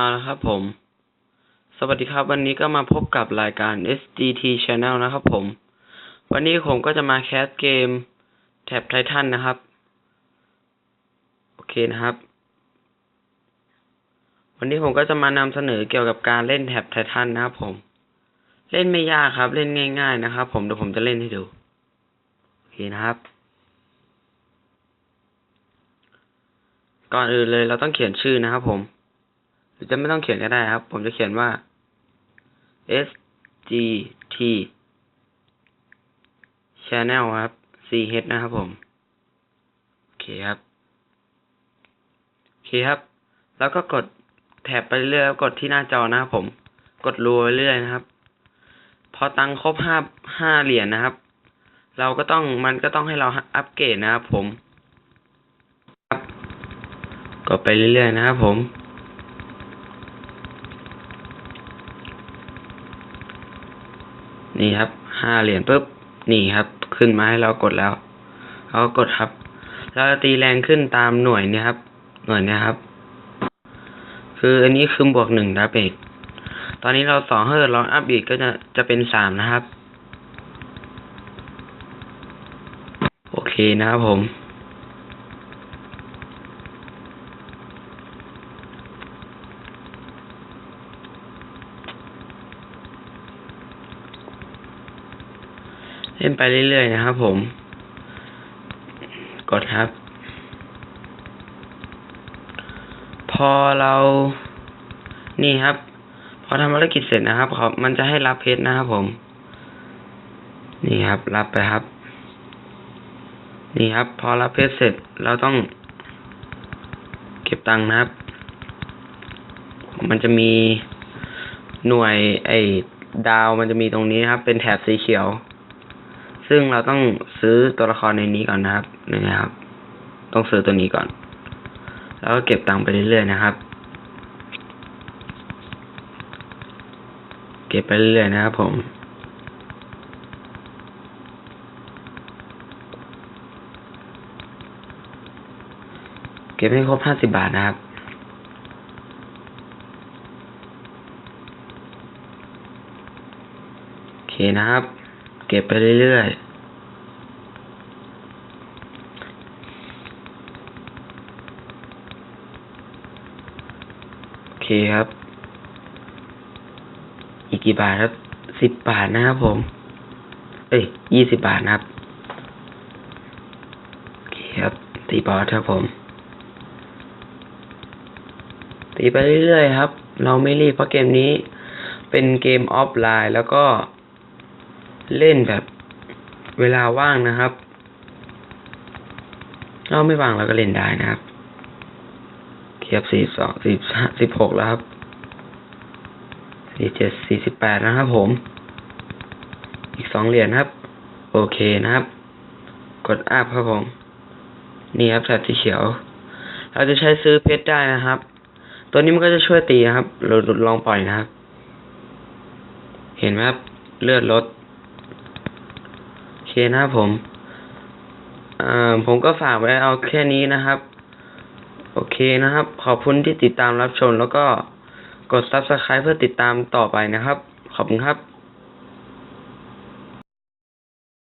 เอาละครับผม สวัสดีครับ วันนี้ก็มาพบกับรายการ SDT Channel นะครับผม วันนี้ผมก็จะมาแคสเกมแท็บไททันนะครับ โอเคนะครับ วันนี้ผมก็จะมานำเสนอเกี่ยวกับการเล่นแท็บไททันนะครับผม เล่นไม่ยากครับ เล่นง่าย ๆ นะครับ ผมเดี๋ยวผมจะเล่นให้ดู โอเคนะครับ ก่อนอื่นเลยเราต้องเขียนชื่อนะครับผม รือจะไม่ต้องเขียนก็ได้ครับ ผมจะเขียนว่า S G T Channel ครับ C H นะครับผม โอเคครับ โอเคครับ แล้วก็กดแท็บไปเรื่อยกดที่หน้าจอนะครับผม กดรัวไปเรื่อยนะครับ พอตังค์ครบห้าห้าเหรียญนะครับ เราก็ต้องมันก็ต้องให้เราอัปเกรดนะครับผม ครับ กดไปเรื่อยๆนะครับผม นี่ครับห้าเหรียญปุ๊บนี่ครับ ขึ้นมาให้เรากดแล้วเราก็กดครับเราจะตีแรงขึ้นตามหน่วยเนี่ยครับ หน่วยเนี่ยครับ คืออันนี้คือบวกหนึ่งดับเบิลตอนนี้เราสองเฮิร์ตเราอัพอีกก็จะจะเป็นสามนะครับ โอเคนะครับผม เล่นไปเรื่อยๆนะครับผม กดครับ พอเรานี่ครับ พอทำภารกิจเสร็จนะครับขอมันจะให้รับเพชรนะครับผม นี่ครับ รับไปครับ นี่ครับ พอรับเพชรเสร็จเราต้อง เก็บตังค์นะครับ มันจะมีหน่วยไอ้ดาวมันจะมีตรงนี้นะครับ เป็นแถบสีเขียว ซึ่งเราต้องซื้อตัวละครในนี้ก่อนนะครับนี่นะครับ ต้องซื้อตัวนี้ก่อน แล้วก็เก็บตังค์ไปเรื่อยๆนะครับ เก็บไปเรื่อยๆนะครับ ผมเก็บให้ครบห้าสิบบาทนะครับ โอเคนะครับ เก็บไปเรื่อยๆ โอเคครับ อีกกี่บาทครับ สิบบาทนะครับผม เอ้ยยี่สิบบาทนะครับ โอเคครับ ตีบอสครับผม ตีไปเรื่อยๆครับ เราไม่รีบเพราะเกมนี้เป็นเกมออฟไลน์แล้วก็ เล่นแบบเวลาว่างนะครับ เราไม่ว่างเราก็เล่นได้นะครับ เทียบสี่สองสี่สิบหกแล้วครับสี่เจ็ดสี่สิบแปดนะครับผม อีกสองเหรียญครับ โอเคนะครับ กดอัพครับผม นี่ครับแถบสีเขียว เราจะใช้ซื้อเพชรได้นะครับ ตัวนี้มันก็จะช่วยตีนะครับ เราลองปล่อยนะครับ เห็นไหมครับ เลือดลด นะครับผม อ่า ผมก็ฝากไว้เอาแค่นี้นะครับ โอเคนะครับ ขอบคุณที่ติดตามรับชมแล้วก็กด subscribe เพื่อติดตามต่อไปนะครับ ขอบคุณครับ